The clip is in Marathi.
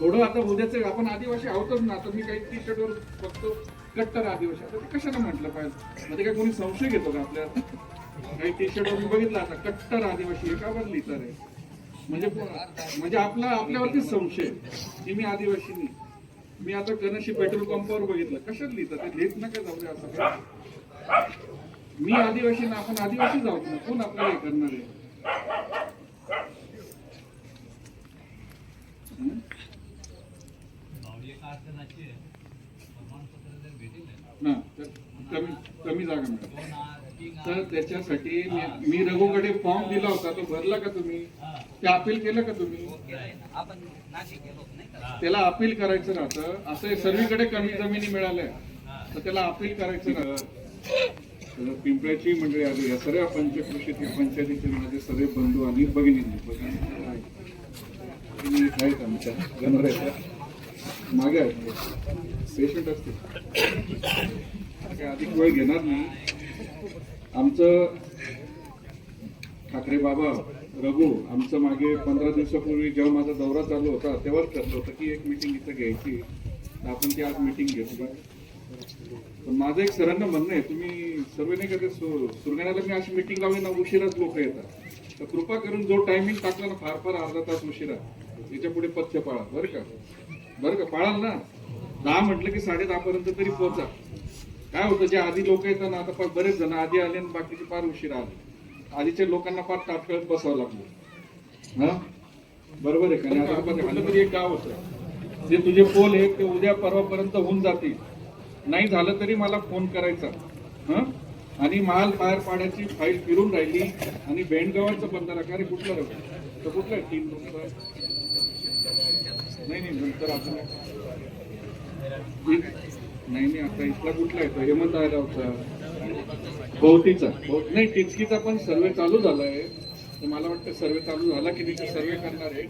थोडं आता उद्याच आपण आदिवासी आहोतच ना आता मी काही टी शर्टवर बघतो कट्टर आदिवासी. आता ते कशाला म्हटलं पाहिजे? म्हणजे काय कोणी संशय घेतो का आपल्या काही टी शर्टवर मी बघितलं आता कट्टर आदिवासी एका का बरं लिहितं रे म्हणजे म्हणजे आपला आपल्यावरतीच संशय. की मी आदिवासी नाही. मी आता गणेशी पेट्रोल पंपावर बघितलं. कशात लिहितं ते लिहित नका जाऊ दे असं मी आदिवासी ना आपण आदिवासी जाऊ ना. कोण आपल्याला हे करणार आहे? ना तर कमी कमी जागा मिळाली. तर त्याच्यासाठी मी- मी रघुकडे फॉर्म दिला होता तो भरला का तुम्ही? ते अपील केलं का तुम्ही? का? त्याला अपील करायचं राहतं. असं सर्वीकडे कमी जमिनी मिळाल्या. तर त्याला अपील करायचं राहतं. पिंपळ्याची मंडळी आली. या सर्व पंचकृषीतील पंचायतीचे माझे सर्व बंधू आणि भगिनी भगिनी आहेत. आमच्या. मागे पेशंट असते अधिक वेळ घेणार नाही. आमचं ठाकरे बाबा रघु आमचं मागे पंधरा दिवसापूर्वी जेव्हा माझा दौरा चालू होता तेव्हाच ठरलं होतं की एक मिटिंग इथं घ्यायची. तर आपण ती आज मिटिंग घेतली. पण माझं एक सरांना म्हणणं आहे तुम्ही सर्व नाही का ते सु- सुरगाण्याला मी अशी मिटिंग लावली ना उशिराच लोक येतात. तर कृपा करून जो टायमिंग टाकला ना फार फार अर्धा तास उशिरा. याच्यापुढे पथ्य पाळा बरं का? बरं का पाळाल ना. दहा म्हटलं की साडे दहा पर्यंत तरी पोहोचा. काय होतं जे आधी लोक येतात ना आता फार बरेच जण आधी आले आणि बाकीचे फार उशीर आले. आधीच्या लोकांना फार ताटकळत बसावं लागलं. हा? बरोबर आहे का आता तरी एक गाव होतं. जे तुझे पोल आहे ते उद्या परवापर्यंत होऊन जातील. नाही झालं तरी मला फोन करायचा. हा? आणि माल बाहेर पाण्याची फाईल फिरून राहिली आणि बेंडगावाचं बंधारा का रे कुठलं तर कुठलं आहे? तीन नाही नाही नंतर आपण नाही नाही आता इथला कुठला आहे? तो हेमंत आयरावचा भोवतीचा. नाही टिचकीचा पण सर्वे चालू झालाय. तर मला वाटतं सर्वे चालू झाला की नाही सर्वे करणार आहे.